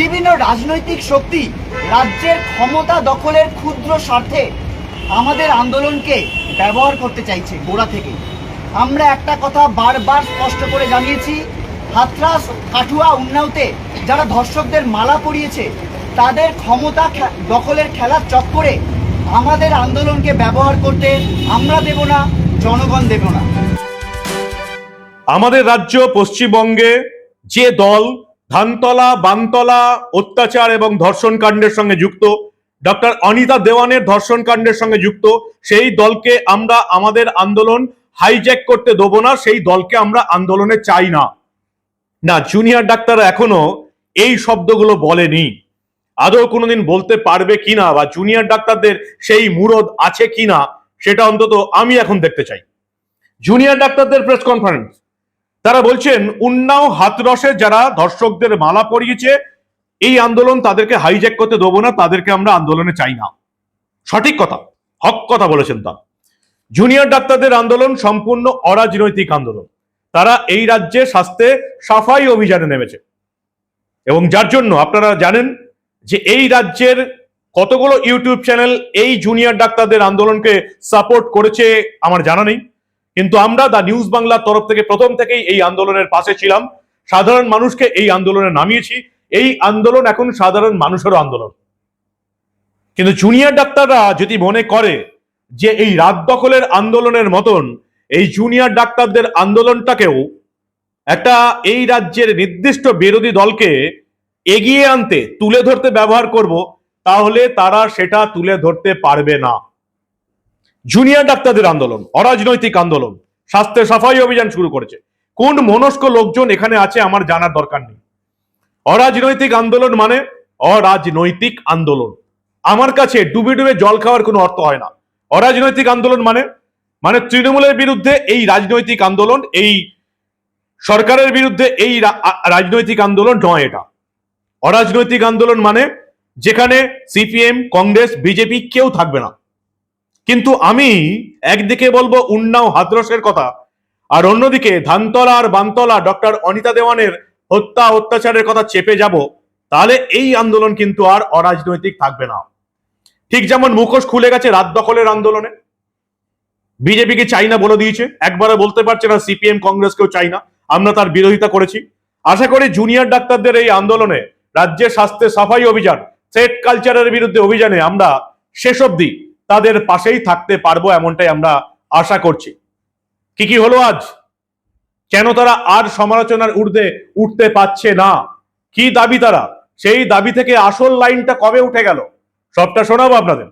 বিভিন্ন রাজনৈতিক শক্তি রাজ্যের ক্ষমতা দখলের ক্ষুদ্র স্বার্থে আমাদের আন্দোলনকে ব্যবহার করতে চাইছে গোড়া থেকে। আমরা একটা কথা বারবার স্পষ্ট করে জানিয়েছি, হাতরাস কাঠুয়া উন্নাওতে যারা ধর্ষকদের মালা পরিয়েছে, তাদের ক্ষমতা দখলের খেলার চক্করে আমাদের আন্দোলনকে ব্যবহার করতে আমরা দেব না, জনগণ দেব না। আমাদের রাজ্য পশ্চিমবঙ্গে যে দল ধানতলা, বানতলা, অত্যাচার এবং ধর্ষণ কাণ্ডের সঙ্গে যুক্ত। ডক্টর অনিতা দেওয়ানের ধর্ষণ কাণ্ডের সঙ্গে যুক্ত। সেই দলকে আমরা আমাদের আন্দোলন হাইজ্যাক করতে দেবো না, সেই দলকে আমরা আন্দোলনে চাই না। না জুনিয়র ডাক্তার এখনও এই শব্দগুলো বলেনি। আদৌ কোনোদিন বলতে পারবে কিনা বা জুনিয়র ডাক্তারদের সেই মুরদ আছে কিনা, সেটা অন্তত আমি এখন দেখতে চাই। জুনিয়র ডাক্তারদের প্রেস কনফারেন্স তারা বলছেন, উন্নাও হাতরসে যারা ধর্ষকদের মালা পরিয়েছে, এই আন্দোলন তাদেরকে হাইজ্যাক করতে দেবো না, তাদেরকে আমরা আন্দোলনে চাই না। সঠিক কথা, হক কথা বলেছেন তা জুনিয়র ডাক্তারদের আন্দোলন সম্পূর্ণ অরাজনৈতিক আন্দোলন। তারা এই রাজ্যে স্বাস্থ্যে সাফাই অভিযানে নেমেছে। এবং যার জন্য আপনারা জানেন যে এই রাজ্যের কতগুলো ইউটিউব চ্যানেল এই জুনিয়র ডাক্তারদের আন্দোলনকে সাপোর্ট করেছে, আমার জানা নেই। কিন্তু আমরা দা নিউজ বাংলার তরফ থেকে প্রথম থেকেই এই আন্দোলনের পাশে ছিলাম। সাধারণ মানুষকে এই আন্দোলনে নামিয়েছি। এই আন্দোলন এখন সাধারণ মানুষেরও আন্দোলন। কিন্তু জুনিয়র ডাক্তাররা যদি মনে করে যে এই রাত দখলের আন্দোলনের মতন এই জুনিয়র ডাক্তারদের আন্দোলনটাকেও একটা এই রাজ্যের নির্দিষ্ট বিরোধী দলকে এগিয়ে আনতে, তুলে ধরতে ব্যবহার করব, তাহলে তারা সেটা তুলে ধরতে পারবে না। জুনিয়র ডাক্তারদের আন্দোলন, অরাজনৈতিক আন্দোলন, স্বাস্থ্য সাফাই অভিযান শুরু করেছে। কোন মনস্ক লোকজন এখানে আছে আমার জানার দরকার নেই। অরাজনৈতিক আন্দোলন মানে অরাজনৈতিক আন্দোলন। আমার কাছে ডুবে ডুবে জল খাওয়ার কোনো অর্থ হয় না। অরাজনৈতিক আন্দোলন মানে মানে তৃণমূলের বিরুদ্ধে এই রাজনৈতিক আন্দোলন, এই সরকারের বিরুদ্ধে এই রাজনৈতিক আন্দোলন নয় এটা। অরাজনৈতিক আন্দোলন মানে যেখানে সিপিএম, কংগ্রেস, বিজেপি কেউ থাকবে না। কিন্তু আমি একদিকে বলব উন্নাও হাতরসের কথা, আর অন্যদিকে ধানতলা আর বানতলা ডক্টর অনিতা দেওয়ানের হত্যা, অত্যাচারের কথা চেপে যাব, তাহলে এই আন্দোলন কিন্তু আর অরাজনৈতিক থাকবে না। ঠিক যেমন মুখোশ খুলে গেছে রাত দখলের আন্দোলনে। বিজেপিকে চাই না বলে দিয়েছে? একবারে বলতে পারছে না সিপিএম, কংগ্রেসকেও চাই না আমরা তার বিরোধিতা করেছি। আশা করি জুনিয়র ডাক্তারদের এই আন্দোলনে রাজ্যের স্বাস্থ্যে সাফাই অভিযান, সেট কালচারের বিরুদ্ধে অভিযানে আমরা শেষ অবধি তাদের পাশেই থাকতে পারব এমনটাই আমরা আশা করছি। কি কি হলো আজ? কেন তারা আর সমালোচনার ঊর্ধ্বে উঠতে পারছে না? কি দাবি তারা? সেই দাবি থেকে আসল লাইনটা কবে উঠে গেল? সবটা শোনাবো আপনাদের।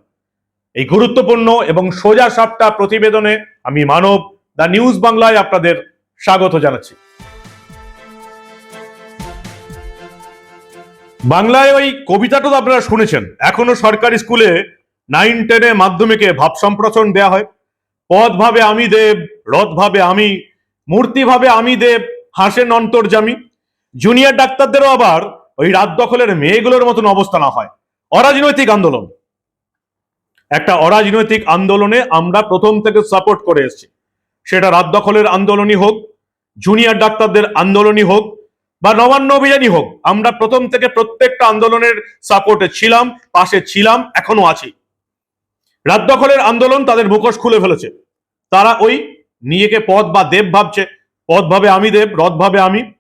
এই গুরুত্বপূর্ণ এবং সোজা সাপটা প্রতিবেদনে আমি মানব দা নিউজ বাংলায় আপনাদের স্বাগত জানাচ্ছি। বাংলায় ওই কবিতাটা তো আপনারা শুনেছেন। এখনও সরকারি স্কুলে নাইন টেনে মাধ্যমিকে ভাব সম্প্রসারণ দেয়া হয়। পদ ভাবে আমি দেব রথ ভাবে আমি মূর্তি ভাবে আমি দেব, হাসেন অন্তর্জামী জুনিয়র ডাক্তারদেরও আবার ওই রাত দখলের মেয়েগুলোর মতন অবস্থা না হয়। অরাজনৈতিক আন্দোলন। একটা অরাজনৈতিক আন্দোলনে আমরা প্রথম থেকে সাপোর্ট করে এসেছি। সেটা রাত দখলের আন্দোলনই হোক জুনিয়র ডাক্তারদের আন্দোলনই হোক, বা নবান্ন অভিযানই হোক। আমরা প্রথম থেকে প্রত্যেকটা আন্দোলনের সাপোর্টে ছিলাম, পাশে ছিলাম এখনও আছি। রাত দখলের আন্দোলন তাদের মুখোশ খুলে ফেলেছে। তারা ওই নিজেকে পদ বা দেব ভাবছে। পদ ভাবে আমি দেব, রথ ভাবে আমি।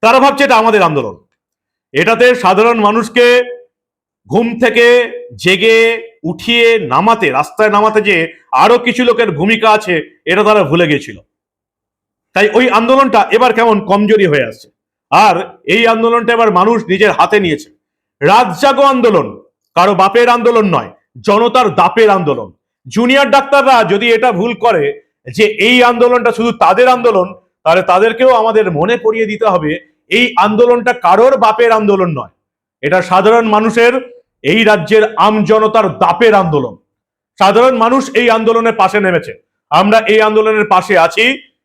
তারা ভাবছে এটা আমাদের আন্দোলন। এটাতে সাধারণ মানুষকে ঘুম থেকে জেগে উঠিয়ে নামাতে, রাস্তায় নামাতে যে আরও কিছু লোকের ভূমিকা আছে, এটা তারা ভুলে গিয়েছিল। তাই ওই আন্দোলনটা এবার কেমন কমজোরি হয়ে আসছে। আর এই আন্দোলনটা এবার মানুষ নিজের হাতে নিয়েছে। রাত জাগো আন্দোলন, কারও বাপের আন্দোলন নয় জনতার দাপের আন্দোলন। জুনিয়র ডাক্তাররা যদি এটা ভুল করে যে এই আন্দোলনটা শুধু তাদের আন্দোলন, তাহলে তাদেরকেও আমাদের মনে করিয়ে দিতে হবে, এই আন্দোলনটা কারোর বাপের আন্দোলন নয়। এটা সাধারণ মানুষের, এই রাজ্যের আম জনতার দাপের আন্দোলন। সাধারণ মানুষ এই আন্দোলনের পাশে নেমেছে। আমরা এই আন্দোলনের পাশে আছি,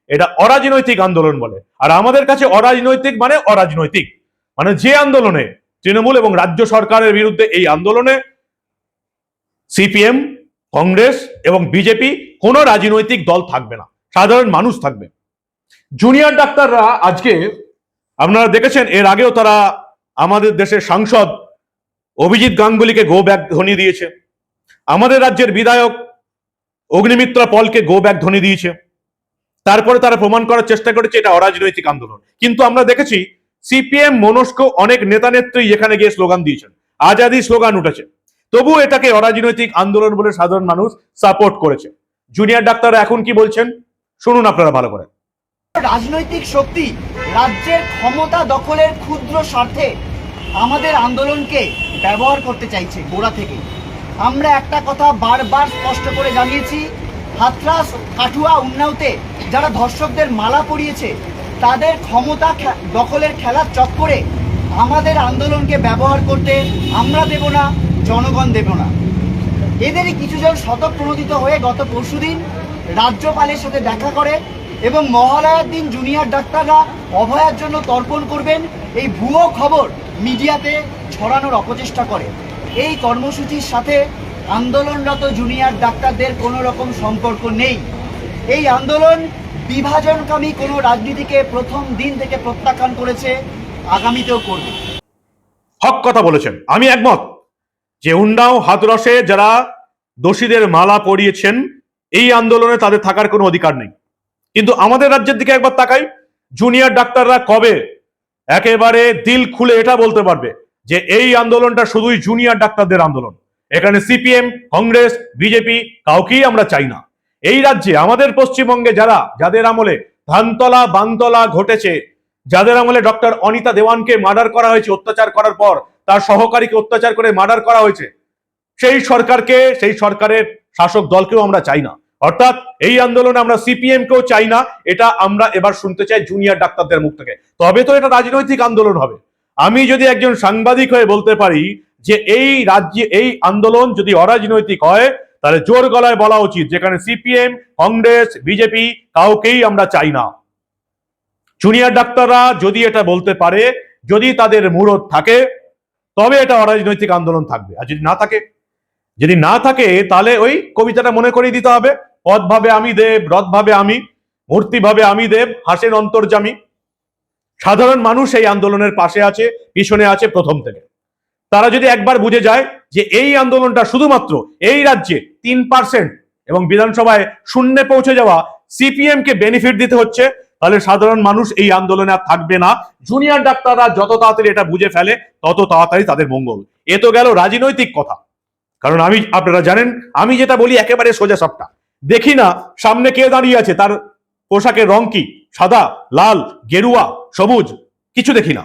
এটা অরাজনৈতিক আন্দোলন বলে। আর আমাদের কাছে অরাজনৈতিক মানে অরাজনৈতিক। মানে যে আন্দোলনে তৃণমূল এবং রাজ্য সরকারের বিরুদ্ধে এই আন্দোলনে সিপিএম, কংগ্রেস এবং বিজেপি কোনো রাজনৈতিক দল থাকবে না। সাধারণ মানুষ থাকবে। জুনিয়র ডাক্তাররা আজকে, আপনারা দেখেছেন, এর আগেও তারা আমাদের দেশের সাংসদ অভিজিৎ গাঙ্গুলিকে গো ব্যাক ধ্বনি দিয়েছে। আমাদের রাজ্যের বিধায়ক অগ্নিমিত্রা পলকে গো ব্যাক ধ্বনি দিয়েছে। তারপরে তারা প্রমাণ করার চেষ্টা করেছে, এটা অরাজনৈতিক আন্দোলন। কিন্তু আমরা দেখেছি, সিপিএম, মনস্ক অনেক নেতা নেত্রী এখানে গিয়ে স্লোগান দিয়েছেন। আজাদি স্লোগান উঠেছে। তবু এটাকে অরাজনৈতিক আন্দোলন বলে সাধারণ মানুষ সাপোর্ট করেছে। জুনিয়র ডাক্তাররা এখন কি বলছেন? শুনুন আপনারা ভালো করে। রাজনৈতিক শক্তি রাজ্যের ক্ষমতা দখলের ক্ষুদ্র স্বার্থে আমাদের আন্দোলনকে ব্যবহার করতে চাইছে গোড়া থেকে। আমরা একটা কথা বারবার স্পষ্ট করে জানিয়েছি, হাতরাস কাঠুয়া উন্নাওতে যারা ধর্ষকদের মালা পরিয়েছে, তাদের ক্ষমতা দখলের খেলার চক্করে আমাদের আন্দোলনকে ব্যবহার করতে আমরা দেব না, জনগণ দেব না। এদেরই কিছুজন শতপ্রণোদিত হয়ে গত পরশুদিন রাজ্যপালের সাথে দেখা করে এবং মহালয়ার দিন জুনিয়র ডাক্তাররা অভয়ার জন্য তর্পণ করবেন, এই ভুয়ো খবর মিডিয়াতে ছড়ানোর অপচেষ্টা করে। এই কর্মসূচির সাথে আন্দোলনরত জুনিয়র ডাক্তারদের কোনো রকম সম্পর্ক নেই। এই আন্দোলন বিভাজনকামী কোনো রাজনীতিকে প্রথম দিন থেকে প্রত্যাখ্যান করেছে আগামীতেও করবে। হক কথা বলেছেন, আমি একমত যে উন্নাও হাতরসে যারা দোষীদের মালা পরিয়েছেন, এই আন্দোলনে তাদের থাকার কোনো অধিকার নেই। কিন্তু আমাদের রাজ্যের দিকে একবার তাকাই, জুনিয়র ডাক্তাররা কবে একেবারে দিল খুলে এটা বলতে পারবে যে এই আন্দোলনটা শুধুই জুনিয়র ডাক্তারদের আন্দোলন। এখানে সিপিএম, কংগ্রেস, বিজেপি কাউকেই আমরা চাই না। এই রাজ্যে, আমাদের পশ্চিমবঙ্গে যারা, যাদের আমলে ধানতলা, বানতলা ঘটেছে যাদের আমলে ডক্টর অনিতা দেওয়ানকে মার্ডার করা হয়েছে, অত্যাচার করার পর, তার সহকারীকে অত্যাচার করে মার্ডার করা হয়েছে, সেই সরকারকে, সেই সরকারের শাসক দলকেও আমরা চাই না। অর্থাৎ এই আন্দোলনে আমরা সিপিএম কেও চাই না, এটা আমরা এবার শুনতে চাই জুনিয়র ডাক্তারদের মুখ থেকে। তবে তো এটা রাজনৈতিক আন্দোলন হবে। আমি যদি একজন সাংবাদিক হয়ে বলতে পারি যে এই রাজ্যে, এই আন্দোলন যদি অরাজনৈতিক হয়, তাহলে জোর গলায় বলা উচিত, যেখানে সিপিএম, কংগ্রেস, বিজেপি কাউকেই আমরা চাই না। জুনিয়র ডাক্তাররা যদি এটা বলতে পারে, যদি তাদের মুরত থাকে, তবে এটা অরাজনৈতিক আন্দোলন থাকবে। আর যদি না থাকে, যদি না থাকে, তাহলে ওই কবিতাটা মনে করিয়ে দিতে হবে। পদ ভাবে আমি দেব রথ ভাবে আমি মূর্তি ভাবে আমি দেব হাসেন অন্তর্জামী। সাধারণ মানুষ এই আন্দোলনের পাশে আছে, পিছনে আছে প্রথম থেকে। তারা যদি একবার বুঝে যায় যে এই আন্দোলনটা শুধুমাত্র এই রাজ্যে তিন পার্সেন্ট এবং বিধানসভায় শূন্যে পৌঁছে যাওয়া সিপিএম কে বেনিফিট দিতে হচ্ছে তাহলে সাধারণ মানুষ এই আন্দোলনে আর থাকবে না। জুনিয়র ডাক্তাররা যত তাড়াতাড়ি এটা বুঝে ফেলে, তত তাড়াতাড়ি তাদের মঙ্গল। এ তো গেল রাজনৈতিক কথা। কারণ আমি, আপনারা জানেন, আমি যেটা বলি একেবারে সোজা সবটা। দেখি না, সামনে কে দাঁড়িয়ে আছে? তার পোশাকের রং কি? সাদা, লাল, গেরুয়া, সবুজ? কিছু দেখি না।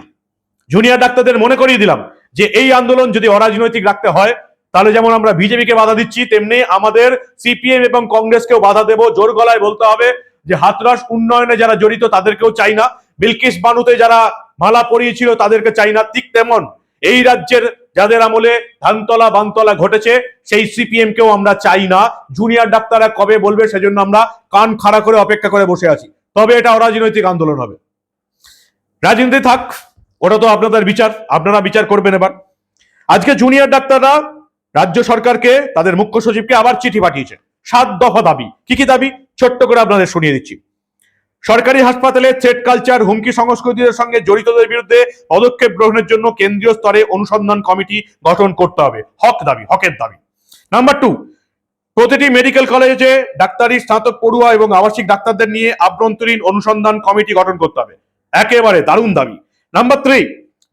জুনিয়র ডাক্তারদের মনে করিয়ে দিলাম যে এই আন্দোলন যদি অরাজনৈতিক রাখতে হয়, তাহলে যেমন আমরা বিজেপিকে বাধা দিচ্ছি, তেমনি আমাদের সিপিএম এবং কংগ্রেসকেও বাধা দেব। জোর গলায় বলতে হবে যে হাতরাস উন্নয়নে যারা জড়িত তাদেরকেও চাই না। বিলকিস বানুতে যারা মালা পরিয়েছিল তাদেরকে চাই না। ঠিক তেমন এই রাজ্যের যাদের আমলে ধানতলা, বানতলা ঘটেছে, সেই সিপিএম কেও আমরা চাই না। জুনিয়র ডাক্তাররা কবে বলবে সেজন্য আমরা কান খাড়া করে অপেক্ষা করে বসে আছি। তবে এটা অরাজনৈতিক আন্দোলন হবে। রাজনীতি থাক, ওটা তো আপনাদের বিচার। আপনারা বিচার করবেন এবার। আজকে জুনিয়র ডাক্তাররা রাজ্য সরকারকে, তাদের মুখ্য সচিবকে আবার চিঠি পাঠিয়েছে। সাত দফা দাবি। কি কি দাবি? ছোট্ট করে আপনাদের শুনিয়ে দিচ্ছি। সরকারি হাসপাতালে থ্রেড কালচার, হুমকি সংস্কৃতির সঙ্গে জড়িতদের বিরুদ্ধে পদক্ষেপ গ্রহণের জন্য কেন্দ্রীয় স্তরে অনুসন্ধান কমিটি গঠন করতে হবে। হক দাবি, হকের দাবি। নাম্বার টু, প্রতিটি মেডিকেল কলেজে ডাক্তারি, স্নাতক, পড়ুয়া এবং আবাসিক ডাক্তারদের নিয়ে আভ্যন্তরীণ অনুসন্ধান কমিটি গঠন করতে হবে। একেবারে দারুণ দাবি। নাম্বার থ্রি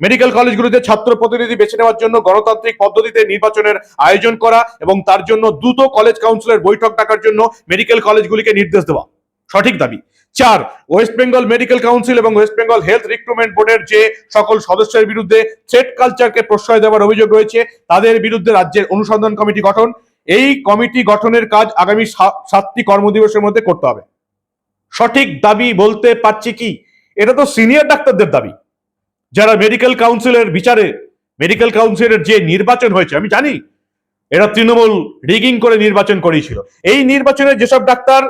মেডিকেল কলেজগুলোতে ছাত্র প্রতিনিধি বেছে নেওয়ার জন্য গণতান্ত্রিক পদ্ধতিতে নির্বাচনের আয়োজন করা এবং তার জন্য দ্রুত কলেজ কাউন্সিলের বৈঠক ডাকার জন্য মেডিকেল কলেজগুলিকে নির্দেশ দেওয়া। সঠিক দাবি। চার, ওয়েস্ট বেঙ্গল মেডিকেল কাউন্সিল এবং ওয়েস্ট বেঙ্গল হেলথ রিক্রুটমেন্ট বোর্ডের যে সকল সদস্যের বিরুদ্ধে থ্রেড কালচারকে প্রশ্রয় দেওয়ার অভিযোগ রয়েছে, তাদের বিরুদ্ধে রাজ্যের অনুসন্ধান কমিটি গঠন। এই কমিটি গঠনের কাজ আগামী সাতটি কর্মদিবসের মধ্যে করতে হবে। সঠিক দাবি বলতে পারছি কি? এটা তো সিনিয়র ডাক্তারদের দাবি। যারা মেডিকেল কাউন্সিলের বিচারে মেডিকেল কাউন্সিলের যে নির্বাচন হয়েছে, আমি জানি, এরা তৃণমূল রিগিং করে নির্বাচন করেছিল। এই নির্বাচনে যেসব ডাক্তার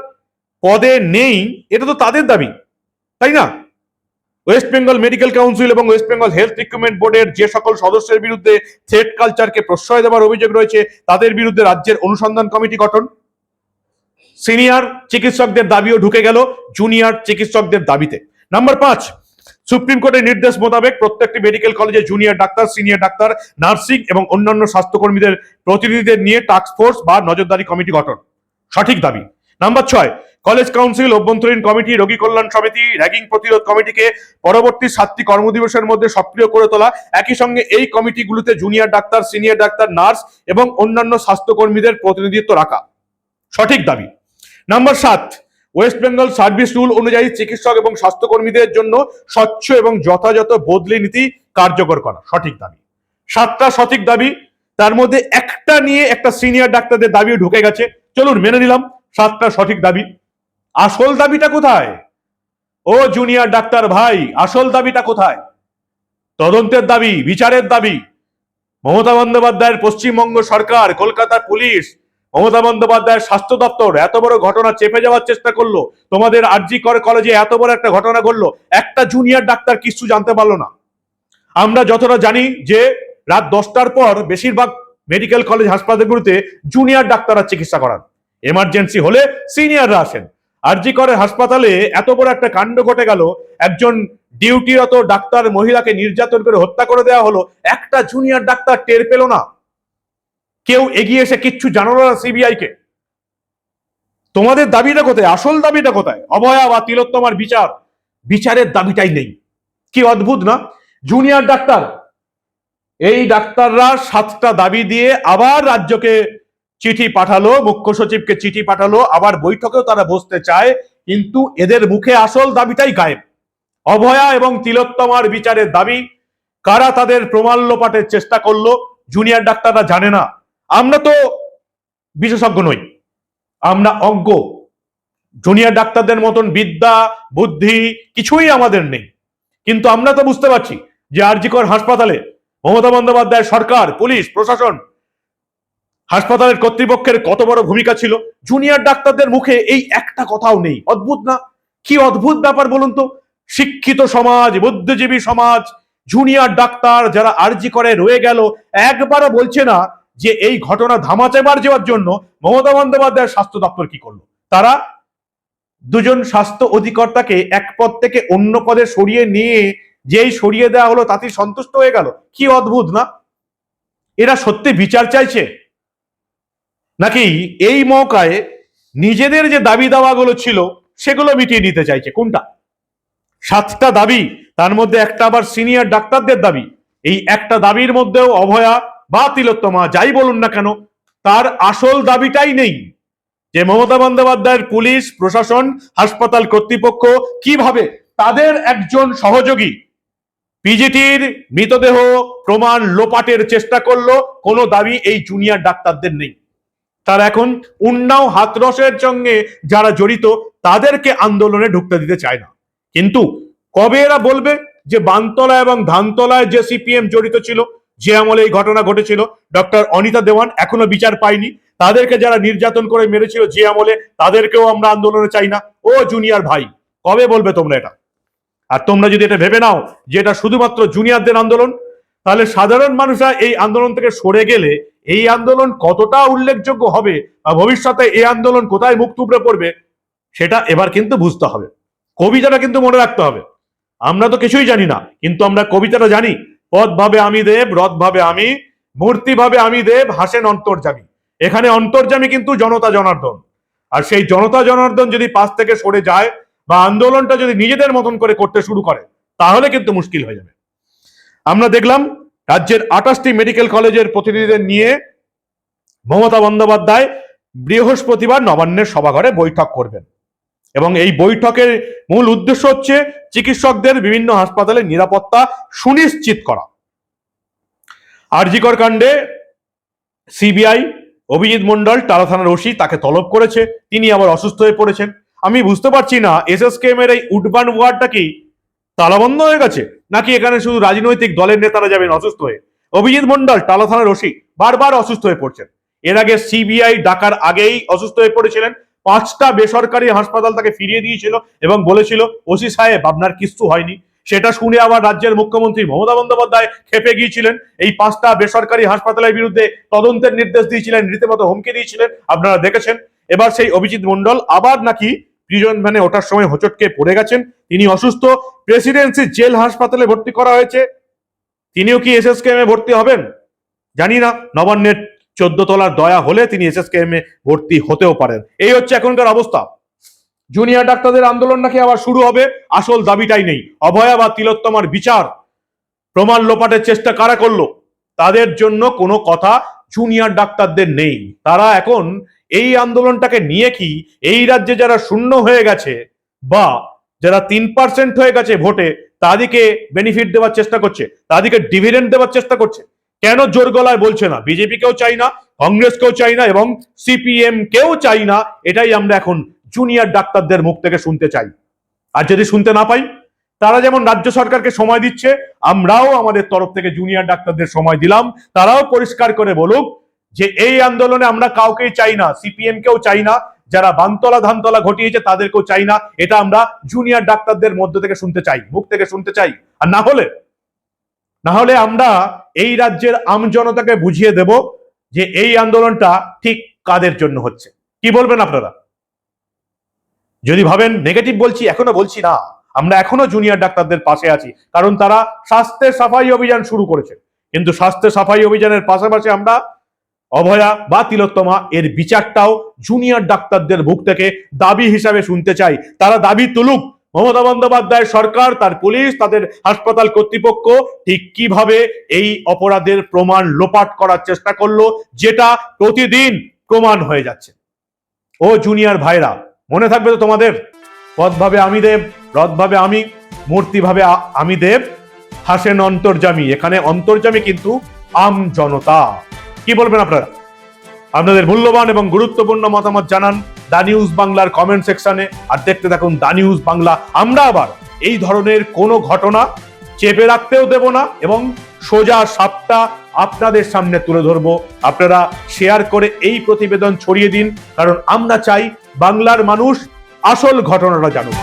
পদে নেই, এটা তো তাদের দাবি, তাই না? ওয়েস্ট বেঙ্গল মেডিকেল কাউন্সিল এবং ওয়েস্ট বেঙ্গল হেলথ রিক্রুটমেন্ট বোর্ডের যে সকল সদস্যের বিরুদ্ধে থ্রেড কালচারকে প্রশ্রয় দেওয়ার অভিযোগ রয়েছে, তাদের বিরুদ্ধে রাজ্যের অনুসন্ধান কমিটি গঠন। সিনিয়র চিকিৎসকদের দাবিও ঢুকে গেল জুনিয়র চিকিৎসকদের দাবিতে। নাম্বার পাঁচ সুপ্রিম কোর্টের নির্দেশ মোতাবেক প্রত্যেকটি মেডিকেল কলেজে junior doctor senior doctor nursing এবং অন্যান্য স্বাস্থ্যকর্মীদের প্রতিনিধিদের নিয়ে টাস্ক ফোর্স বা নজরদারি কমিটি গঠন। সঠিক দাবি। নাম্বার ছয়, কলেজ কাউন্সিল, অভ্যন্তরীণ কমিটি, রোগী কল্যাণ সমিতি, র্যাগিং প্রতিরোধ কমিটিকে পরবর্তী সাতটি কর্মদিবসের মধ্যে সক্রিয় করে তোলা। একই সঙ্গে এই কমিটিগুলোতে junior doctor senior doctor nurse এবং অন্যান্য স্বাস্থ্যকর্মীদের প্রতিনিধিত্ব রাখা। সঠিক দাবি। নাম্বার সাত ওয়েস্ট বেঙ্গল সার্ভিস রুল অনুযায়ী চিকিৎসক এবং স্বাস্থ্যকর্মীদের জন্য স্বচ্ছ এবং যথাযথ বদলি নীতি কার্যকর করা, সঠিক দাবি। সাতটা সঠিক দাবি, তার মধ্যে একটা নিয়ে একটা সিনিয়র ডাক্তারদের দাবিও ঢুকে গেছে। চলুন মেনে নিলাম, সাতটা সঠিক দাবি। আসল দাবিটা কোথায়? ও জুনিয়র ডাক্তার ভাই, আসল দাবিটা কোথায়? তদন্তের দাবি, বিচারের দাবি। মমতা বন্দ্যোপাধ্যায়ের পশ্চিমবঙ্গ সরকার কলকাতার পুলিশ মমতা বন্দ্যোপাধ্যায়ের স্বাস্থ্য দপ্তর এত বড় ঘটনা চেপে যাওয়ার চেষ্টা করল। তোমাদের আরজি কর কলেজে এত বড় একটা ঘটনা ঘটলো, একটা জুনিয়র ডাক্তার কিছু জানতে পারল না। আমরা যতটা জানি যে রাত দশটার পর বেশিরভাগ মেডিকেল কলেজ হাসপাতালগুলোতে জুনিয়র ডাক্তাররা চিকিৎসা করান। এমার্জেন্সি হলে সিনিয়ররা আসেন। আরজি করে হাসপাতালে এত বড় একটা কাণ্ড ঘটে গেল, একজন ডিউটিরত ডাক্তার মহিলাকে নির্যাতন করে হত্যা করে দেওয়া হলো, একটা জুনিয়র ডাক্তার টের পেল না। কেউ এগিয়ে এসে কিচ্ছু জানালো না সিবিআই কে। তোমাদের দাবিটা কোথায়? আসল দাবিটা কোথায়? অভয়া বা তিলোত্তমার বিচার। বিচারের দাবিটাই নেই। কি অদ্ভুত, না? জুনিয়র ডাক্তার। এই ডাক্তাররা সাতটা দাবি দিয়ে আবার রাজ্যকে চিঠি পাঠালো, মুখ্য সচিবকে চিঠি পাঠালো, আবার বৈঠকেও তারা বসতে চায়, কিন্তু এদের মুখে আসল দাবিটাই গায়েব। অভয়া এবং তিলোত্তমার বিচারের দাবি, কারা তাদের প্রমাণ লোপাটের চেষ্টা করল জুনিয়র ডাক্তাররা জানে না। আমরা তো বিশেষজ্ঞ নই। আমরা অজ্ঞ। জুনিয়র ডাক্তারদের মতন বিদ্যা, বুদ্ধি কিছুই আমাদের নেই। কিন্তু আমরা তো বুঝতে পারছি যে আরজিকর হাসপাতালে মমতা বন্দ্যোপাধ্যায় সরকার, পুলিশ, প্রশাসন হাসপাতালের কর্তৃপক্ষের কত বড় ভূমিকা ছিল? জুনিয়র ডাক্তারদের মুখে এই একটা কথাও নেই। অদ্ভুত না? কি অদ্ভুত ব্যাপার বলুন তো? শিক্ষিত সমাজ, বুদ্ধিজীবী সমাজ, জুনিয়র ডাক্তার যারা আরজি করে রয়ে গেল, একবারও বলছে না যে এই ঘটনা ধামাচাবার যাওয়ার জন্য মমতা বন্দ্যোপাধ্যায়ের স্বাস্থ্য দপ্তর কি করল? তারা দুজন স্বাস্থ্য অধিকর্তাকে এক পদ থেকে অন্য পদে সরিয়ে নিয়ে যেই সরিয়ে দেওয়া হলো তাতেই সন্তুষ্ট হয়ে গেল। কি অদ্ভুত, না? এরা সত্যি বিচার চাইছে? নাকি এই মৌকায় নিজেদের যে দাবি দাওয়াগুলো ছিল সেগুলো মিটিয়ে নিতে চাইছে? কোনটা? সাতটা দাবি, তার মধ্যে একটা আবার সিনিয়র ডাক্তারদের দাবি। এই একটা দাবির মধ্যেও অভয়া বা তিলোত্তমা যাই বলুন না কেন, তার আসল দাবিটাই নেই যে মমতা বন্দ্যোপাধ্যায়ের পুলিশ, প্রশাসন, হাসপাতাল কর্তৃপক্ষ কীভাবে তাদের একজন সহযোগী পিজিটির মৃতদেহ প্রমাণ লোপাটের চেষ্টা করল, কোনো দাবি এই জুনিয়র ডাক্তারদের নেই। তার এখন উন্নাও হাতরসের সঙ্গে যারা জড়িত, তাদেরকে আন্দোলনে ঢুকতে দিতে চায় না। কিন্তু কবে এরা বলবে যে বানতলা এবং ধানতলায় যে সিপিএম জড়িত ছিল যে আমলে এই ঘটনা ঘটেছিল, ডক্টর অনিতা দেওয়ান এখনও বিচার পায়নি। তাদেরকে যারা নির্যাতন করে মেরেছিল যে আমলে, তাদেরকেও আমরা আন্দোলনে চাই না। ও জুনিয়র ভাই, কবে বলবে তোমরা এটা? আর তোমরা যদি এটা ভেবে নাও যে এটা শুধুমাত্র জুনিয়রদের আন্দোলন, তাহলে সাধারণ মানুষরা এই আন্দোলন থেকে সরে গেলে এই আন্দোলন কতটা উল্লেখযোগ্য হবে বা ভবিষ্যতে এই আন্দোলন কোথায় মুখ থুবড়ে পড়বে, সেটা এবার কিন্তু বুঝতে হবে। কবিতাটা কিন্তু মনে রাখতে হবে। আমরা তো কিছুই জানি না, কিন্তু আমরা কবিতাটা জানি। পদ ভাবে আমি দেব রথ ভাবে আমি মূর্তি ভাবে আমি দেব, হাসেন অন্তর্জামী এখানে অন্তর্জামী কিন্তু জনতা জনার্দন। আর সেই জনতা জনার্দন যদি পাশ থেকে সরে যায় বা আন্দোলনটা যদি নিজেদের মতন করে করতে শুরু করে, তাহলে কিন্তু মুশকিল হয়ে যাবে। আমরা দেখলাম রাজ্যের আঠাশটি মেডিকেল কলেজের প্রতিনিধিদের নিয়ে মমতা বন্দ্যোপাধ্যায় বৃহস্পতিবার নবান্নের সভাঘরে বৈঠক করবেন। এবং এই বৈঠকের মূল উদ্দেশ্য হচ্ছে চিকিৎসকদের বিভিন্ন হাসপাতালে নিরাপত্তা সুনিশ্চিত করা। আরজিকর কাণ্ডে সিবিআই, অভিজিৎ মন্ডল টালা থানার ওসি তাকে তলব করেছে, তিনি আবার অসুস্থ হয়ে পড়েছেন। আমি বুঝতে পারছি না এস এস এসএসকেএম এর এই উডবান ওয়ার্ডটা কি তালাবন্ধ হয়ে গেছে, নাকি এখানে শুধু রাজনৈতিক দলের নেতারা যাবেন অসুস্থ হয়ে? অভিজিৎ মন্ডল টালা থানার ওসি, বারবার অসুস্থ হয়ে পড়ছেন। এর আগে সিবিআই ডাকার আগেই অসুস্থ হয়ে পড়েছিলেন পাঁচটা বেসরকারি হাসপাতাল তাকে ফিরিয়ে দিয়েছিল এবং বলেছিল, ওসি সাহেব, আপনার কিছু হয়নি। সেটা শুনে আবার রাজ্যের মুখ্যমন্ত্রী মমতা বন্দ্যোপাধ্যায় খেপে গিয়েছিলেন। এই পাঁচটা বেসরকারি হাসপাতালের বিরুদ্ধে তদন্তের নির্দেশ দিয়েছিলেন, রীতিমতো হুমকি দিয়েছিলেন। আপনারা দেখেছেন, এবার সেই অভিজিৎ মন্ডল আবার নাকি প্রিজন ভ্যানে ওঠার সময় হোচটকে পড়ে গেছেন। তিনি অসুস্থ প্রেসিডেন্সি জেল হাসপাতালে ভর্তি করা হয়েছে। তিনিও কি এস এসএসকেএম এ ভর্তি হবেন? জানি না, নবান্নের চোদ্দ তলার দয়া হলে তিনি এসএসকেএম এ ভর্তি হতেও পারেন। এই হচ্ছে এখনকার অবস্থা। জুনিয়র ডাক্তারদের আন্দোলন নাকি আবার শুরু হবে? আসল দাবিটাই নেই। অভয়া বা তিলোত্তমার বিচার প্রমাণ লোপাটের চেষ্টা কারা করল? তাদের জন্য কোনো কথা জুনিয়র ডাক্তারদের নেই। তারা এখন এই আন্দোলনটাকে নিয়ে কি এই রাজ্যে যারা শূন্য হয়ে গেছে বা যারা তিন পার্সেন্ট হয়ে গেছে ভোটে, তাদেরকে বেনিফিট দেওয়ার চেষ্টা করছে, তাদেরকে ডিভিডেন্ড দেওয়ার চেষ্টা করছে। কেন জোর গলায় বলছে না? বিজেপি কেও চাই না, কংগ্রেসকেও চাই না এবং সিপিএম কেও চাই না, এটাই আমরা এখন জুনিয়র ডাক্তারদের মুখ থেকে শুনতে চাই। আর যদি শুনতে না পাই, তারা যেমন রাজ্য সরকারকে সময় দিচ্ছে, আমরাও আমাদের তরফ থেকে জুনিয়র ডাক্তারদের সময় দিলাম, তারাও পরিষ্কার করে বলুক যে এই আন্দোলনে আমরা কাউকেই চাই না সিপিএম কেও চাই না, যারা বানতলা ধানতলা ঘটিয়েছে তাদেরকেও চাই না, এটা আমরা জুনিয়র ডাক্তারদের মধ্য থেকে শুনতে চাই, মুখ থেকে শুনতে চাই। আর না হলে না হলে আমরা এই রাজ্যের আম জনতাকে বুঝিয়ে দেব যে এই আন্দোলনটা ঠিক কাদের জন্য হচ্ছে। কি বলবেন আপনারা? যদি ভাবেন নেগেটিভ বলছি, এখনও বলছি না। আমরা এখনও জুনিয়র ডাক্তারদের পাশে আছি, কারণ তারা স্বাস্থ্যের সাফাই অভিযান শুরু করেছে। কিন্তু স্বাস্থ্য সাফাই অভিযানের পাশাপাশি আমরা অভয়া বা তিলোত্তমা এর বিচারটাও জুনিয়র ডাক্তারদের মুখ থেকে দাবি হিসাবে শুনতে চাই। তারা দাবি তুলুক মমতা বন্দ্যোপাধ্যায় সরকার, তার পুলিশ, তাদের হাসপাতাল কর্তৃপক্ষ ঠিক কীভাবে এই অপরাধের প্রমাণ লোপাট করার চেষ্টা করল, যেটা প্রতিদিন প্রমাণ হয়ে যাচ্ছে। ও জুনিয়র ভাইরা, মনে থাকবে তো তোমাদের? পদভাবে আমি দেব, রথভাবে আমি, মূর্তিভাবে আমি দেব, হাসেন অন্তর্জামী। এখানে অন্তর্জামী কিন্তু আম জনতা। কি বলবেন আপনারা? আপনাদের মূল্যবান এবং গুরুত্বপূর্ণ মতামত জানান। দা নিউজ বাংলার কমেন্ট সেকশনে আর দেখতে থাকুন দা নিউজ বাংলা। আমরা আবার এই ধরনের কোনো ঘটনা চেপে রাখতেও দেব না এবং সোজা সাপটা আপনাদের সামনে তুলে ধরবো। আপনারা শেয়ার করে এই প্রতিবেদন ছড়িয়ে দিন, কারণ আমরা চাই বাংলার মানুষ আসল ঘটনাটা জানুক।